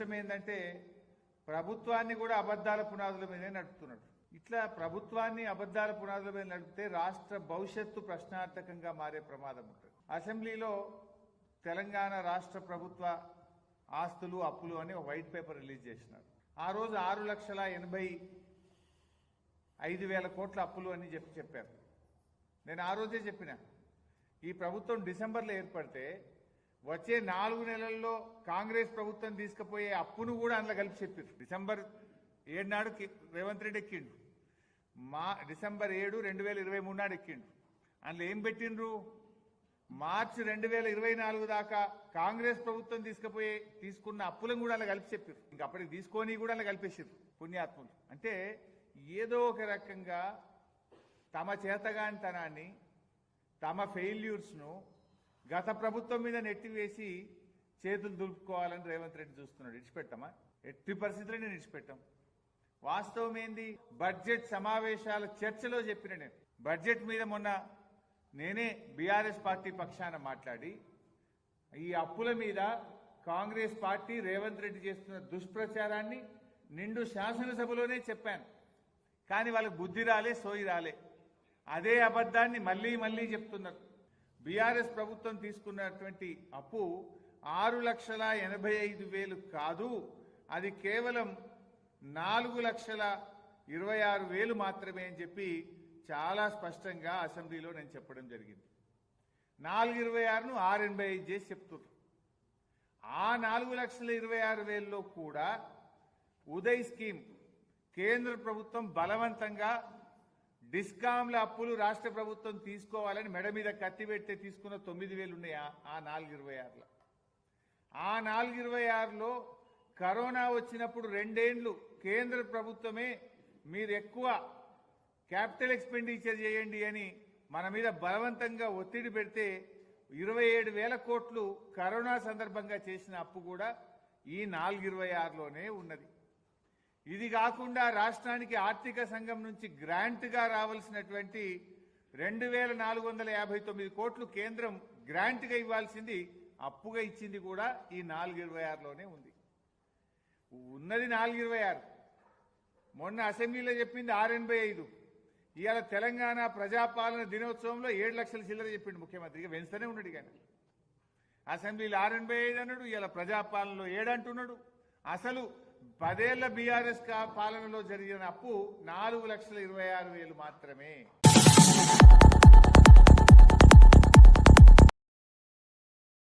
దురదృష్టం ఏంటంటే ప్రభుత్వాన్ని కూడా అబద్ధాల పునాదుల మీదే నడుపుతున్నాడు. ఇట్లా ప్రభుత్వాన్ని అబద్ధాల పునాదుల మీద నడిపితే రాష్ట్ర భవిష్యత్తు ప్రశ్నార్థకంగా మారే ప్రమాదం ఉంటుంది. అసెంబ్లీలో తెలంగాణ రాష్ట్ర ప్రభుత్వ ఆస్తులు అప్పులు అని ఒక వైట్ పేపర్ రిలీజ్ చేసినారు. ఆ రోజు ఆరు లక్షల ఎనభై ఐదు వేల కోట్ల అప్పులు అని చెప్పి చెప్పారు. నేను ఆ రోజే చెప్పిన. ఈ ప్రభుత్వం డిసెంబర్లో ఏర్పడితే వచ్చే నాలుగు నెలల్లో కాంగ్రెస్ ప్రభుత్వం తీసుకుపోయే అప్పును కూడా అందులో కలిపి చెప్పారు డిసెంబర్ ఏడు నాడు రేవంత్ రెడ్డి ఎక్కిండు. మా డిసెంబర్ ఏడు రెండు వేల ఇరవై మూడు నాడు ఎక్కిండు. అందులో ఏం పెట్టిండ్రు? మార్చి రెండు వేల ఇరవై నాలుగు దాకా కాంగ్రెస్ ప్రభుత్వం తీసుకుపోయే తీసుకున్న అప్పులను కూడా అలా కలిపి చెప్పారు ఇంకా అప్పటికి తీసుకొని కూడా అలా కలిపేసారు పుణ్యాత్ములు. అంటే ఏదో ఒక రకంగా తమ చేతగానితనాన్ని తమ ఫెయిల్యూర్స్ను గత ప్రభుత్వం మీద నెట్టివేసి చేతులు దులుపుకోవాలని రేవంత్ రెడ్డి చూస్తున్నాడు. ఇడిచిపెట్టమా ఎట్టి పరిస్థితుల్లో నేను ఇడిచిపెట్టాం వాస్తవం ఏంది? బడ్జెట్ సమావేశాల చర్చలో చెప్పిన నేను. బడ్జెట్ మీద మొన్న నేనే బీఆర్ఎస్ పార్టీ పక్షాన మాట్లాడి ఈ అప్పుల మీద కాంగ్రెస్ పార్టీ రేవంత్ రెడ్డి చేస్తున్న దుష్ప్రచారాన్ని నిండు శాసనసభలోనే చెప్పాను. కానీ వాళ్ళకి బుద్ధి రాలే సోయి రాలే. అదే అబద్ధాన్ని మళ్ళీ మళ్ళీ చెప్తున్నారు. బీఆర్ఎస్ ప్రభుత్వం తీసుకున్నటువంటి అప్పు ఆరు లక్షల ఎనభై ఐదు వేలు కాదు. అది కేవలం నాలుగు లక్షల ఇరవై ఆరు వేలు మాత్రమే అని చెప్పి చాలా స్పష్టంగా అసెంబ్లీలో నేను చెప్పడం జరిగింది. నాలుగు ఇరవై ఆరును ఆరు ఎనభై ఐదు చేసి చెప్తున్నారు ఆ నాలుగు లక్షల ఇరవై ఆరు వేలలో కూడా ఉదయ్ స్కీమ్ కేంద్ర ప్రభుత్వం బలవంతంగా డిస్కాంల అప్పులు రాష్ట్ర ప్రభుత్వం తీసుకోవాలని మెడ మీద కత్తి పెడితే తీసుకున్న తొమ్మిది వేలు ఉన్నాయా ఆ- ఆ నాలుగు ఇరవై ఆరులో. ఆ నాలుగు ఇరవై ఆరులో కరోనా వచ్చినప్పుడు రెండేండ్లు కేంద్ర ప్రభుత్వమే మీరు ఎక్కువ క్యాపిటల్ ఎక్స్పెండిచర్ చేయండి అని మన మీద బలవంతంగా ఒత్తిడి పెడితే ఇరవై ఏడు వేల కోట్లు కరోనా సందర్భంగా చేసిన అప్పు కూడా ఈ నాలుగు ఇరవై ఆరులోనే ఉన్నది. ఇది కాకుండా రాష్ట్రానికి ఆర్థిక సంఘం నుంచి గ్రాంట్గా రావాల్సినటువంటి రెండు వేల నాలుగు వందల యాభై తొమ్మిది కోట్లు కేంద్రం గ్రాంట్గా ఇవ్వాల్సింది అప్పుగా ఇచ్చింది కూడా ఈ నాలుగు ఇరవై ఆరులోనే ఉంది. ఉన్నది నాలుగు ఇరవై ఆరు. మొన్న అసెంబ్లీలో చెప్పింది ఆరు ఎనభై ఐదు. ఇవాళ తెలంగాణ ప్రజాపాలన దినోత్సవంలో ఏడు లక్షల చిల్లర చెప్పిండు ముఖ్యమంత్రి. ఇక పెంచుతూనే ఉన్నాడు కానీ అసెంబ్లీలో ఆరు ఎనభై ఐదు అన్నాడు ఇవాళ ప్రజాపాలనలో ఏడు అంటున్నాడు. అసలు పదేళ్ళ బీఆర్ఎస్ పాలనలో జరిగిన అప్పు నాలుగు లక్షల ఇరవై ఆరు వేలు మాత్రమే.